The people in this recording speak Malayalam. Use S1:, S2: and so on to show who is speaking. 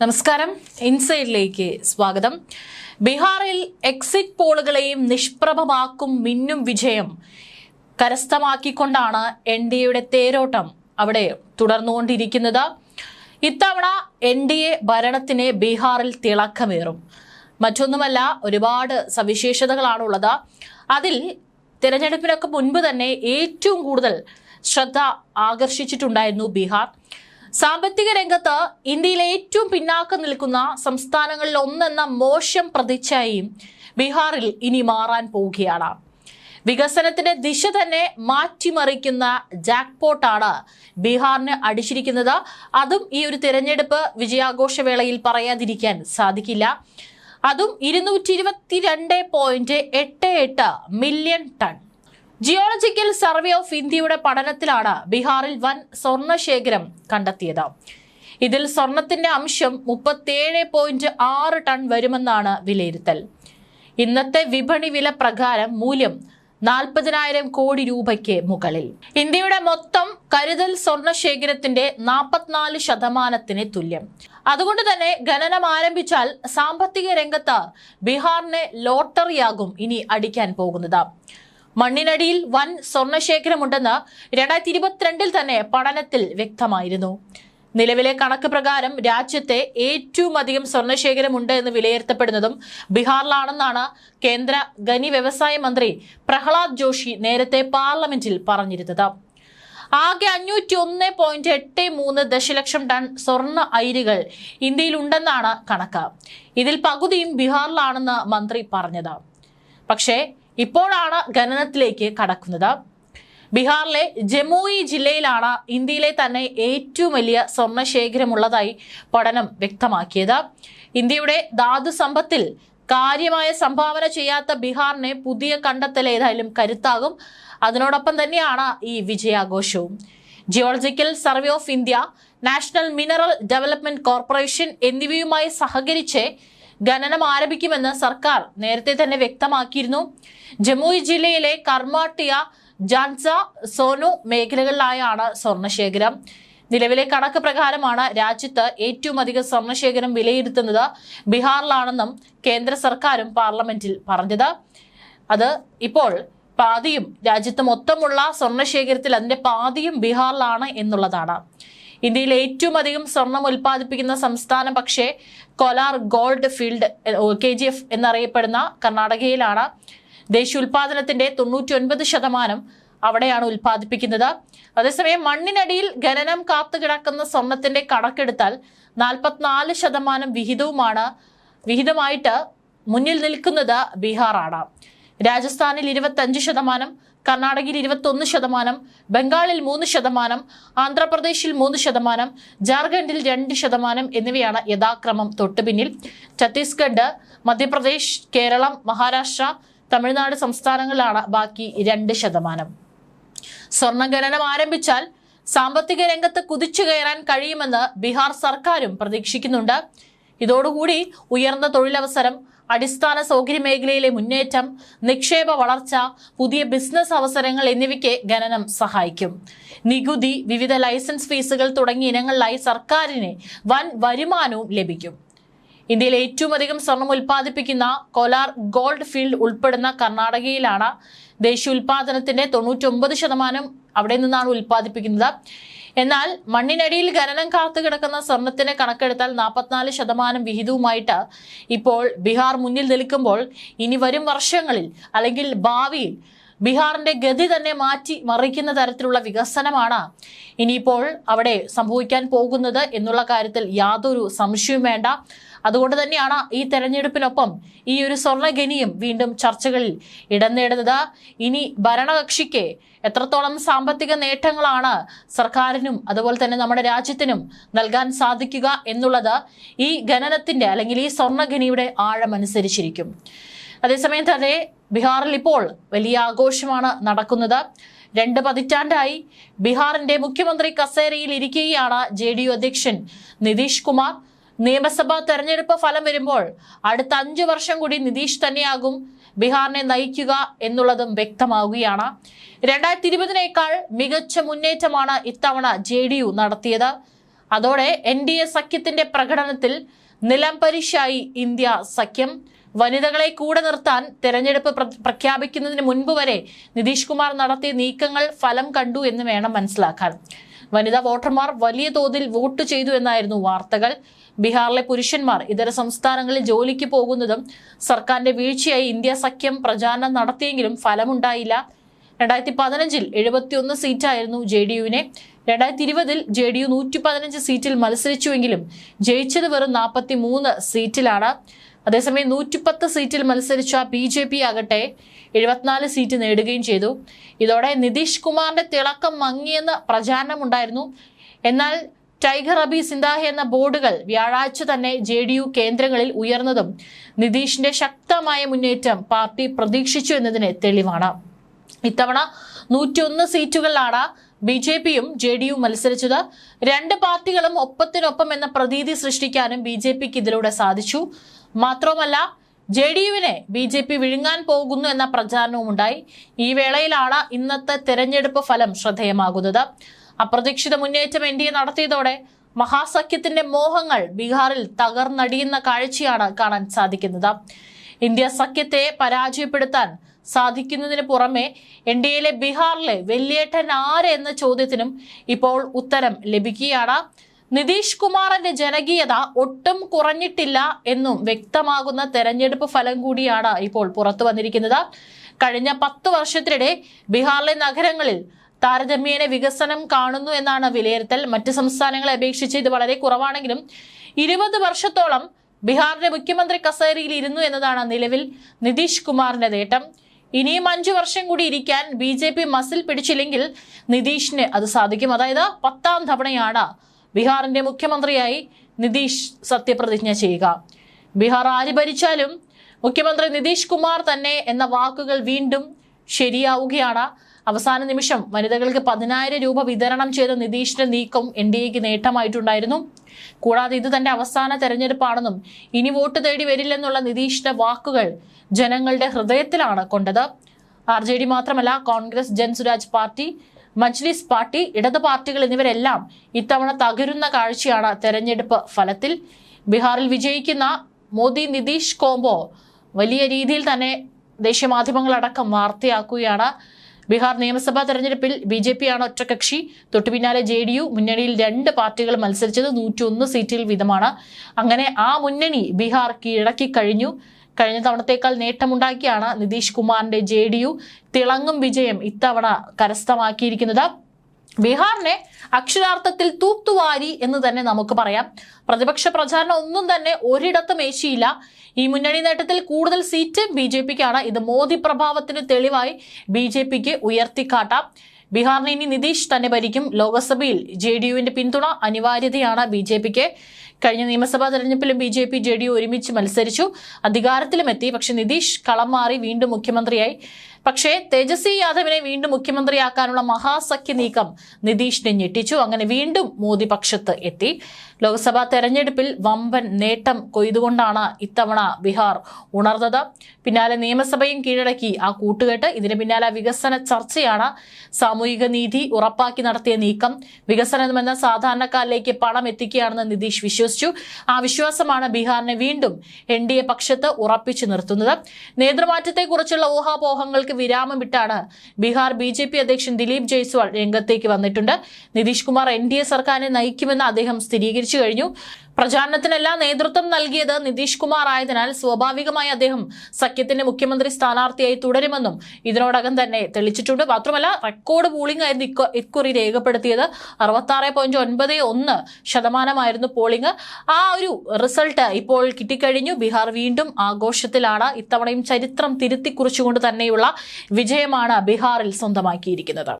S1: നമസ്കാരം. ഇൻസൈഡിലേക്ക് സ്വാഗതം. ബീഹാറിൽ എക്സിറ്റ് പോളുകളെയും നിഷ്പ്രഭമാക്കും മിന്നും വിജയം കരസ്ഥമാക്കിക്കൊണ്ടാണ് എൻ ഡി എയുടെ തേരോട്ടം അവിടെ തുടർന്നുകൊണ്ടിരിക്കുന്നത്. ഇത്തവണ എൻ ഡി എ ഭരണത്തിന് ബീഹാറിൽ തിളക്കമേറും. മറ്റൊന്നുമല്ല ഒരുപാട് സവിശേഷതകളാണുള്ളത്. അതിൽ തിരഞ്ഞെടുപ്പിനൊക്കെ മുൻപ് തന്നെ ഏറ്റവും കൂടുതൽ ശ്രദ്ധ ആകർഷിച്ചിട്ടുണ്ടായിരുന്നു ബീഹാർ. സാമ്പത്തിക രംഗത്ത് ഇന്ത്യയിലെ ഏറ്റവും പിന്നാക്കം നിൽക്കുന്ന സംസ്ഥാനങ്ങളിൽ ഒന്നെന്ന മോശം പ്രതിച്ഛായയും ബീഹാറിൽ ഇനി മാറാൻ പോവുകയാണ്. വികസനത്തിന്റെ ദിശ തന്നെ മാറ്റിമറിക്കുന്ന ജാക്ക്പോട്ടാണ് ബീഹാറിന് അടിച്ചിരിക്കുന്നത്. അതും ഈ ഒരു തിരഞ്ഞെടുപ്പ് വിജയാഘോഷവേളയിൽ പറയാതിരിക്കാൻ സാധിക്കില്ല. അതും ഇരുന്നൂറ്റി ഇരുപത്തിരണ്ട് പോയിന്റ് എട്ട് എട്ട് million ton. Geological survey of ഇന്ത്യയുടെ പഠനത്തിലാണ് ബീഹാറിൽ വൻ സ്വർണശേഖരം കണ്ടെത്തിയത്. ഇതിൽ സ്വർണത്തിന്റെ അംശം മുപ്പത്തിയേഴ് പോയിന്റ് ആറ് ടൺ വരുമെന്നാണ് വിലയിരുത്തൽ. ഇന്നത്തെ വിപണി വില പ്രകാരം മൂല്യം നാൽപ്പതിനായിരം കോടി രൂപയ്ക്ക് മുകളിൽ. ഇന്ത്യയുടെ മൊത്തം കരുതൽ സ്വർണശേഖരത്തിന്റെ നാൽപ്പത്തിനാല് ശതമാനത്തിന് തുല്യം. അതുകൊണ്ട് തന്നെ ഖനനം ആരംഭിച്ചാൽ സാമ്പത്തിക രംഗത്ത് ബീഹാറിനെ ലോട്ടറിയാകും ഇനി അടിക്കാൻ പോകുന്നത്. മണ്ണിനടിയിൽ വൻ സ്വർണശേഖരമുണ്ടെന്ന് രണ്ടായിരത്തി ഇരുപത്തിരണ്ടിൽ തന്നെ പഠനത്തിൽ വ്യക്തമായിരുന്നു. നിലവിലെ കണക്ക് പ്രകാരം രാജ്യത്തെ ഏറ്റവും അധികം സ്വർണശേഖരമുണ്ട് എന്ന് വിലയിരുത്തപ്പെടുന്നതും ബീഹാറിലാണെന്നാണ് കേന്ദ്ര ഖനി വ്യവസായ മന്ത്രി പ്രഹ്ലാദ് ജോഷി നേരത്തെ പാർലമെന്റിൽ പറഞ്ഞിരുന്നത്. ആകെ അഞ്ഞൂറ്റി ഒന്ന് പോയിന്റ് എട്ട് മൂന്ന് ദശലക്ഷം ടൺ സ്വർണ അയിരുകൾ ഇന്ത്യയിലുണ്ടെന്നാണ് കണക്ക്. ഇതിൽ പകുതിയും ബീഹാറിലാണെന്ന് മന്ത്രി പറഞ്ഞത്. പക്ഷേ ഇപ്പോഴാണ് ഖനനത്തിലേക്ക് കടക്കുന്നത്. ബീഹാറിലെ ജമുയി ജില്ലയിലാണ് ഇന്ത്യയിലെ തന്നെ ഏറ്റവും വലിയ സ്വർണശേഖരമുള്ളതായി പഠനം വ്യക്തമാക്കിയത്. ഇന്ത്യയുടെ ധാതു സമ്പത്തിൽ കാര്യമായ സംഭാവന ചെയ്യാത്ത ബീഹാറിനെ പുതിയ കണ്ടെത്തൽ ഏതായാലും കരുത്താകും. അതിനോടൊപ്പം തന്നെയാണ് ഈ വിജയാഘോഷവും. Geological survey of India national mineral development corporation എന്നിവയുമായി സഹകരിച്ച് ഖനനം ആരംഭിക്കുമെന്ന് സർക്കാർ നേരത്തെ തന്നെ വ്യക്തമാക്കിയിരുന്നു. ജമുയി ജില്ലയിലെ കർമാട്ടിയ ജാൻസ സോനു മേഖലകളിലായാണ് സ്വർണശേഖരം. നിലവിലെ കണക്ക് പ്രകാരമാണ് രാജ്യത്ത് ഏറ്റവും അധികം സ്വർണശേഖരം വിലയിരുത്തുന്നത് ബീഹാറിലാണെന്നും കേന്ദ്ര സർക്കാരും പാർലമെന്റിൽ പറഞ്ഞത്. അത് ഇപ്പോൾ പാതിയും രാജ്യത്ത് മൊത്തമുള്ള സ്വർണശേഖരത്തിൽ അതിന്റെ പാതിയും ബീഹാറിലാണ് എന്നുള്ളതാണ്. ഇന്ത്യയിൽ ഏറ്റവും അധികം സ്വർണം ഉൽപ്പാദിപ്പിക്കുന്ന സംസ്ഥാനം പക്ഷേ Kolar gold field K G F എന്നറിയപ്പെടുന്ന കർണാടകയിലാണ്. ദേശീയ ഉൽപാദനത്തിന്റെ തൊണ്ണൂറ്റി ഒൻപത് ശതമാനം അവിടെയാണ് ഉൽപ്പാദിപ്പിക്കുന്നത്. അതേസമയം മണ്ണിനടിയിൽ ഖനനം കാത്തുകിടക്കുന്ന സ്വർണത്തിന്റെ കണക്കെടുത്താൽ നാൽപ്പത്തിനാല് ശതമാനം വിഹിതവുമാണ് വിഹിതമായിട്ട് മുന്നിൽ നിൽക്കുന്നത് ബീഹാറാണ്. രാജസ്ഥാനിൽ ഇരുപത്തഞ്ച് ശതമാനം കർണാടകയിൽ ഇരുപത്തൊന്ന് ശതമാനം ബംഗാളിൽ മൂന്ന് ശതമാനം ആന്ധ്രാപ്രദേശിൽ മൂന്ന് ശതമാനം ജാർഖണ്ഡിൽ രണ്ട് ശതമാനം എന്നിവയാണ് യഥാക്രമം. തൊട്ടുപിന്നിൽ ഛത്തീസ്ഗഡ് മധ്യപ്രദേശ് കേരളം മഹാരാഷ്ട്ര തമിഴ്നാട് സംസ്ഥാനങ്ങളിലാണ് ബാക്കി രണ്ട് ശതമാനം. സ്വർണഖനനം ആരംഭിച്ചാൽ സാമ്പത്തിക രംഗത്ത് കുതിച്ചു കയറാൻ കഴിയുമെന്ന് ബീഹാർ സർക്കാരും പ്രതീക്ഷിക്കുന്നുണ്ട്. ഇതോടുകൂടി ഉയർന്ന തൊഴിലവസരം അടിസ്ഥാന സൗകര്യ മേഖലയിലെ മുന്നേറ്റം നിക്ഷേപ വളർച്ച പുതിയ ബിസിനസ് അവസരങ്ങൾ എന്നിവയ്ക്ക് ഖനനം സഹായിക്കും. നികുതി വിവിധ ലൈസൻസ് ഫീസുകൾ തുടങ്ങിയ ഇനങ്ങളിലായി സർക്കാരിന് വൻ വരുമാനവും ലഭിക്കും. ഇന്ത്യയിൽ ഏറ്റവും അധികം സ്വർണം ഉൽപ്പാദിപ്പിക്കുന്ന കൊലാർ ഗോൾഡ് ഫീൽഡ് ഉൾപ്പെടുന്ന കർണാടകയിലാണ് ദേശീയ ഉൽപാദനത്തിന്റെ തൊണ്ണൂറ്റൊമ്പത് ശതമാനം അവിടെ നിന്നാണ് ഉൽപ്പാദിപ്പിക്കുന്നത്. എന്നാൽ മണ്ണിനടിയിൽ ഖനനം കാത്തു കിടക്കുന്ന സ്വർണത്തിന് കണക്കെടുത്താൽ നാൽപ്പത്തിനാല് ശതമാനം വിഹിതവുമായിട്ട് ഇപ്പോൾ ബീഹാർ മുന്നിൽ നിൽക്കുമ്പോൾ ഇനി വരും വർഷങ്ങളിൽ അല്ലെങ്കിൽ ഭാവിയിൽ ബീഹാറിന്റെ ഗതി തന്നെ മാറ്റി മറിക്കുന്ന തരത്തിലുള്ള വികസനമാണ് ഇനിയിപ്പോൾ അവിടെ സംഭവിക്കാൻ പോകുന്നത് എന്നുള്ള കാര്യത്തിൽ യാതൊരു സംശയവും വേണ്ട. അതുകൊണ്ട് തന്നെയാണ് ഈ തെരഞ്ഞെടുപ്പിനൊപ്പം ഈ ഒരു സ്വർണഖനിയും വീണ്ടും ചർച്ചകളിൽ ഇടം നേടുന്നത്. ഇനി ഭരണകക്ഷിക്ക് എത്രത്തോളം സാമ്പത്തിക നേട്ടങ്ങളാണ് സർക്കാരിനും അതുപോലെ തന്നെ നമ്മുടെ രാജ്യത്തിനും നൽകാൻ സാധിക്കുക എന്നുള്ളത് ഈ ഖനനത്തിന്റെ അല്ലെങ്കിൽ ഈ സ്വർണഖനിയുടെ ആഴമനുസരിച്ചിരിക്കും അതേസമയം തന്നെ ബീഹാറിൽ ഇപ്പോൾ വലിയ ആഘോഷമാണ് നടക്കുന്നത്. രണ്ട് പതിറ്റാണ്ടായി ബീഹാറിന്റെ മുഖ്യമന്ത്രി കസേരയിൽ ഇരിക്കുകയാണ് ജെ ഡി യു അധ്യക്ഷൻ നിതീഷ് കുമാർ. നിയമസഭാ തെരഞ്ഞെടുപ്പ് ഫലം വരുമ്പോൾ അടുത്ത അഞ്ചു വർഷം കൂടി നിതീഷ് തന്നെയാകും ബീഹാറിനെ നയിക്കുക എന്നുള്ളതും വ്യക്തമാവുകയാണ്. രണ്ടായിരത്തി ഇരുപതിനേക്കാൾ മികച്ച മുന്നേറ്റമാണ് ഇത്തവണ ജെ ഡി യു നടത്തിയത്. അതോടെ എൻ ഡി എ സഖ്യത്തിന്റെ പ്രകടനത്തിൽ നിലംപരിശായി ഇന്ത്യ സഖ്യം. വനിതകളെ കൂടെ നിർത്താൻ തെരഞ്ഞെടുപ്പ് പ്ര- പ്രഖ്യാപിക്കുന്നതിന് മുൻപ് വരെ നിതീഷ് കുമാർ നടത്തിയ നീക്കങ്ങൾ ഫലം കണ്ടു എന്ന് വേണം മനസ്സിലാക്കാൻ. വനിതാ വോട്ടർമാർ വലിയ തോതിൽ വോട്ട് ചെയ്തു എന്നായിരുന്നു വാർത്തകൾ. ബീഹാറിലെ പുരുഷന്മാർ ഇതര സംസ്ഥാനങ്ങളിൽ ജോലിക്ക് പോകുന്നതും സർക്കാരിന്റെ വീഴ്ചയായി ഇന്ത്യ സഖ്യം പ്രചാരണം നടത്തിയെങ്കിലും ഫലമുണ്ടായില്ല. രണ്ടായിരത്തി പതിനഞ്ചിൽ എഴുപത്തിയൊന്ന് സീറ്റായിരുന്നു ജെ ഡി യുവിനെ. രണ്ടായിരത്തി ഇരുപതിൽ ജെ ഡി യു നൂറ്റി പതിനഞ്ച് സീറ്റിൽ മത്സരിച്ചുവെങ്കിലും ജയിച്ചത് വെറും നാൽപ്പത്തി മൂന്ന് സീറ്റിലാണ്. അതേസമയം നൂറ്റിപ്പത്ത് സീറ്റിൽ മത്സരിച്ച ബി ജെ പി ആകട്ടെ എഴുപത്തിനാല് സീറ്റ് നേടുകയും ചെയ്തു. ഇതോടെ നിതീഷ് കുമാറിന്റെ തിളക്കം മങ്ങിയെന്ന് പ്രചാരണമുണ്ടായിരുന്നു. എന്നാൽ ടൈഗർ അബി സിന്ധാഹ എന്ന ബോർഡുകൾ വ്യാഴാഴ്ച തന്നെ ജെ ഡി യു കേന്ദ്രങ്ങളിൽ ഉയർന്നതും നിതീഷിന്റെ ശക്തമായ മുന്നേറ്റം പാർട്ടി പ്രതീക്ഷിച്ചു എന്നതിന് തെളിവാണ്. ഇത്തവണ നൂറ്റിയൊന്ന് സീറ്റുകളിലാണ് ബി ജെ പിയും ജെ ഡി യു മത്സരിച്ചത്. രണ്ട് പാർട്ടികളും ഒപ്പത്തിനൊപ്പം എന്ന പ്രതീതി സൃഷ്ടിക്കാനും ബി ജെ പിക്ക് ഇതിലൂടെ സാധിച്ചു. മാത്രവുമല്ല ജെ ഡി യുവിനെ ബി ജെ പി വിഴുങ്ങാൻ പോകുന്നു എന്ന പ്രചാരണവും ഉണ്ടായി ഈ വേളയിലാണ് ഇന്നത്തെ തെരഞ്ഞെടുപ്പ് ഫലം ശ്രദ്ധേയമാകുന്നത്. അപ്രതീക്ഷിത മുന്നേറ്റം എൻ ഡി എ നടത്തിയതോടെ മഹാസഖ്യത്തിന്റെ മോഹങ്ങൾ ബീഹാറിൽ തകർന്നടിയുന്ന കാഴ്ചയാണ് കാണാൻ സാധിക്കുന്നത്. ഇന്ത്യ സഖ്യത്തെ പരാജയപ്പെടുത്താൻ സാധിക്കുന്നതിന് പുറമെ എൻ ഡി എയിലെ ബീഹാറിലെ വെല്ലിയേട്ടൻ ആര് എന്ന ചോദ്യത്തിനും ഇപ്പോൾ ഉത്തരം ലഭിക്കുകയാണ്. നിതീഷ് കുമാറിന്റെ ജനകീയത ഒട്ടും കുറഞ്ഞിട്ടില്ല എന്നും വ്യക്തമാകുന്ന തെരഞ്ഞെടുപ്പ് ഫലം കൂടിയാണ് ഇപ്പോൾ പുറത്തു വന്നിരിക്കുന്നത്. കഴിഞ്ഞ പത്ത് വർഷത്തിനിടെ ബീഹാറിലെ നഗരങ്ങളിൽ താരതമ്യേന വികസനം കാണുന്നു എന്നാണ് വിലയിരുത്തൽ. മറ്റ് സംസ്ഥാനങ്ങളെ അപേക്ഷിച്ച് ഇത് വളരെ കുറവാണെങ്കിലും ഇരുപത് വർഷത്തോളം ബീഹാറിന്റെ മുഖ്യമന്ത്രി കസേരയിൽ ഇരുന്നു എന്നതാണ് നിലവിൽ നിതീഷ് കുമാറിന്റെ നേട്ടം. ഇനിയും അഞ്ചു വർഷം കൂടി ഇരിക്കാൻ ബി ജെ പി മസിൽ പിടിച്ചില്ലെങ്കിൽ നിതീഷിന് അത് സാധിക്കും. അതായത് പത്താം തവണയാണ് ബീഹാറിന്റെ മുഖ്യമന്ത്രിയായി നിതീഷ് സത്യപ്രതിജ്ഞ ചെയ്യുക. ബീഹാർ ആര് ഭരിച്ചാലും മുഖ്യമന്ത്രി നിതീഷ് കുമാർ തന്നെ എന്ന വാക്കുകൾ വീണ്ടും ശരിയാവുകയാണ്. അവസാന നിമിഷം വനിതകൾക്ക് പതിനായിരം രൂപ വിതരണം ചെയ്ത നിതീഷിന്റെ നീക്കം എൻ ഡി എക്ക് നേട്ടമായിട്ടുണ്ടായിരുന്നു. കൂടാതെ ഇത് തന്റെ അവസാന തെരഞ്ഞെടുപ്പാണെന്നും ഇനി വോട്ട് തേടി വരില്ലെന്നുള്ള നിതീഷിന്റെ വാക്കുകൾ ജനങ്ങളുടെ ഹൃദയത്തിലാണ് കൊണ്ടത്. ആർ മാത്രമല്ല കോൺഗ്രസ് ജൻസുരാജ് പാർട്ടി മജ്ലിസ് പാർട്ടി ഇടത് പാർട്ടികൾ എന്നിവരെല്ലാം ഇത്തവണ തകരുന്ന കാഴ്ചയാണ് തെരഞ്ഞെടുപ്പ് ഫലത്തിൽ. ബീഹാറിൽ വിജയിക്കുന്ന മോദി നിതീഷ് കോംബോ വലിയ രീതിയിൽ തന്നെ ദേശീയ മാധ്യമങ്ങളടക്കം വാർത്തയാക്കുകയാണ്. ബീഹാർ നിയമസഭാ തെരഞ്ഞെടുപ്പിൽ ബി ജെ പിയാണ് ഒറ്റകക്ഷി. തൊട്ടു പിന്നാലെ ജെ ഡി യു മുന്നണിയിൽ രണ്ട് പാർട്ടികൾ മത്സരിച്ചത് നൂറ്റിയൊന്ന് സീറ്റിൽ വീതമാണ്. അങ്ങനെ ആ മുന്നണി ബീഹാർ കീഴടക്കി കഴിഞ്ഞു. കഴിഞ്ഞ തവണത്തേക്കാൾ നേട്ടമുണ്ടാക്കിയാണ് നിതീഷ് കുമാറിന്റെ ജെ ഡി യു തിളങ്ങും വിജയം ഇത്തവണ കരസ്ഥമാക്കിയിരിക്കുന്നത്. ബീഹാറിനെ അക്ഷരാർത്ഥത്തിൽ തൂത്തുവാരി എന്ന് തന്നെ നമുക്ക് പറയാം. പ്രതിപക്ഷ പ്രചാരണം ഒന്നും തന്നെ ഒരിടത്തും ഏശിയില്ല. ഈ മുന്നണി നേട്ടത്തിൽ കൂടുതൽ സീറ്റ് ബി ജെ പിക്കാണ്. ഇത് മോദി പ്രഭാവത്തിന് തെളിവായി ബി ജെ പിക്ക് ഉയർത്തിക്കാട്ടാം. ബീഹാറിനെ ഇനി നിതീഷ് തന്നെ ഭരിക്കും. ലോക്സഭയിൽ ജെ ഡി യുവിന്റെ പിന്തുണ അനിവാര്യതയാണ് ബി ജെ പിക്ക്. കഴിഞ്ഞ നിയമസഭാ തെരഞ്ഞെടുപ്പിലും B J P J D ഒരുമിച്ച് മത്സരിച്ചു. അധികാരത്തിലും എത്തി. പക്ഷെ നിതീഷ് കളം മാറി വീണ്ടും മുഖ്യമന്ത്രിയായി. പക്ഷേ തേജസ്വി യാദവിനെ വീണ്ടും മുഖ്യമന്ത്രിയാക്കാനുള്ള മഹാസഖ്യ നീക്കം നിതീഷിനെ ഞെട്ടിച്ചു. അങ്ങനെ വീണ്ടും മോദി പക്ഷത്ത് എത്തി. ലോക്സഭാ തെരഞ്ഞെടുപ്പിൽ വമ്പൻ നേട്ടം കൊയ്തുകൊണ്ടാണ് ഇത്തവണ ബീഹാർ ഉണർന്നത്. പിന്നാലെ നിയമസഭയും കീഴടക്കി. ആ കൂട്ടുകെട്ട് ഇതിന് പിന്നാലെ വികസന ചർച്ചയാണ് സാമൂഹിക നീതി ഉറപ്പാക്കി നടത്തിയ നീക്കം. വികസനമെന്ന സാധാരണക്കാരിലേക്ക് പണം എത്തിക്കുകയാണെന്ന് നിതീഷ് വിശ്വസിച്ചു ആ വിശ്വാസമാണ് ബീഹാറിനെ വീണ്ടും എൻ ഡി എ പക്ഷത്ത് ഉറപ്പിച്ചു നിർത്തുന്നത്. നേതൃമാറ്റത്തെക്കുറിച്ചുള്ള ഊഹാപോഹങ്ങൾക്ക് വിരാമം വിട്ടാണ് ബീഹാർ ബി ജെ പി അധ്യക്ഷൻ ദിലീപ് ജയ്സ്വാൾ രംഗത്തേക്ക് വന്നിട്ടുണ്ട്. Nitish Kumar N D A സർക്കാരിനെ നയിക്കുമെന്ന് അദ്ദേഹം സ്ഥിരീകരിച്ചു കഴിഞ്ഞു. പ്രചാരണത്തിനെല്ലാം നേതൃത്വം നൽകിയത് നിതീഷ് കുമാർ ആയതിനാൽ സ്വാഭാവികമായി അദ്ദേഹം സഖ്യത്തിന്റെ മുഖ്യമന്ത്രി സ്ഥാനാർത്ഥിയായി തുടരുമെന്നും ഇതിനോടകം തന്നെ തെളിച്ചിട്ടുണ്ട് മാത്രമല്ല റെക്കോർഡ് പോളിംഗ് ആയിരുന്നു ഇക്കു- ഇക്കുറി രേഖപ്പെടുത്തിയത്. അറുപത്താറ് പോയിന്റ് ഒൻപത് ഒന്ന് ശതമാനമായിരുന്നു പോളിംഗ്. ആ ഒരു റിസൾട്ട് ഇപ്പോൾ കിട്ടിക്കഴിഞ്ഞു. ബീഹാർ വീണ്ടും ആഘോഷത്തിലാണ്. ഇത്തവണയും ചരിത്രം തിരുത്തി കുറിച്ചുകൊണ്ട് തന്നെയുള്ള വിജയമാണ് ബീഹാറിൽ സ്വന്തമാക്കിയിരിക്കുന്നത്.